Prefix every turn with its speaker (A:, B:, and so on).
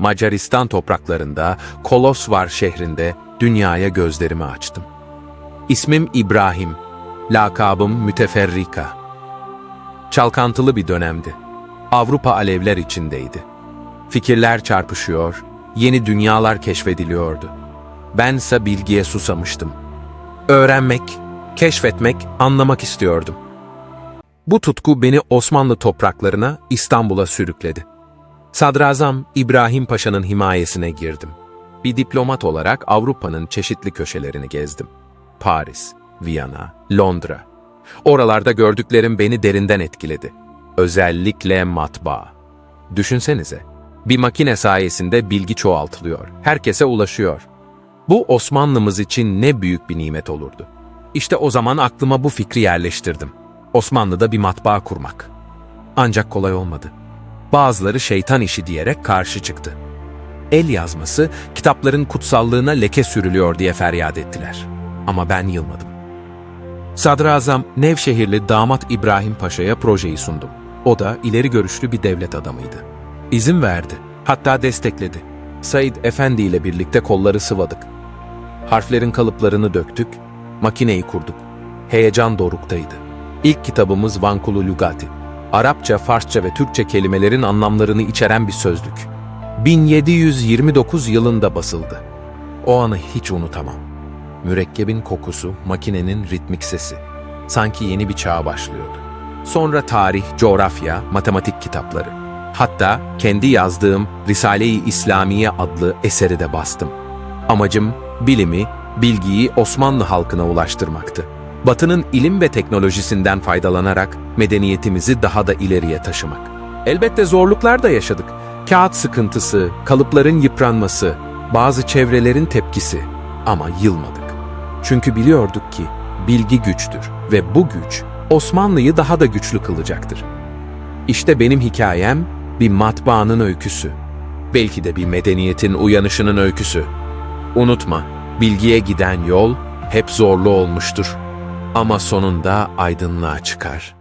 A: Macaristan topraklarında, Kolosvar şehrinde dünyaya gözlerimi açtım. İsmim İbrahim, lakabım Müteferrika. Çalkantılı bir dönemdi. Avrupa alevler içindeydi. Fikirler çarpışıyor, yeni dünyalar keşfediliyordu. Bense bilgiye susamıştım. Öğrenmek, keşfetmek, anlamak istiyordum. Bu tutku beni Osmanlı topraklarına, İstanbul'a sürükledi. Sadrazam İbrahim Paşa'nın himayesine girdim. Bir diplomat olarak Avrupa'nın çeşitli köşelerini gezdim. Paris, Viyana, Londra. Oralarda gördüklerim beni derinden etkiledi. Özellikle matbaa. Düşünsenize, bir makine sayesinde bilgi çoğaltılıyor, herkese ulaşıyor. Bu Osmanlımız için ne büyük bir nimet olurdu. İşte o zaman aklıma bu fikri yerleştirdim. Osmanlı'da bir matbaa kurmak. Ancak kolay olmadı. Bazıları şeytan işi diyerek karşı çıktı. El yazması kitapların kutsallığına leke sürülüyor diye feryat ettiler. Ama ben yılmadım. Sadrazam Nevşehirli damat İbrahim Paşa'ya projeyi sundum. O da ileri görüşlü bir devlet adamıydı. İzin verdi, hatta destekledi. Said Efendi ile birlikte kolları sıvadık. Harflerin kalıplarını döktük, makineyi kurduk. Heyecan doruktaydı. İlk kitabımız Vankulu Lugati. Arapça, Farsça ve Türkçe kelimelerin anlamlarını içeren bir sözlük. 1729 yılında basıldı. O anı hiç unutamam. Mürekkebin kokusu, makinenin ritmik sesi. Sanki yeni bir çağ başlıyordu. Sonra tarih, coğrafya, matematik kitapları. Hatta kendi yazdığım Risale-i İslamiye adlı eseri de bastım. Amacım bilimi, bilgiyi Osmanlı halkına ulaştırmaktı. Batı'nın ilim ve teknolojisinden faydalanarak medeniyetimizi daha da ileriye taşımak. Elbette zorluklar da yaşadık. Kağıt sıkıntısı, kalıpların yıpranması, bazı çevrelerin tepkisi. Ama yılmadık. Çünkü biliyorduk ki bilgi güçtür ve bu güç Osmanlı'yı daha da güçlü kılacaktır. İşte benim hikayem bir matbaanın öyküsü. Belki de bir medeniyetin uyanışının öyküsü. Unutma, bilgiye giden yol hep zorlu olmuştur. Ama sonunda aydınlığa çıkar.''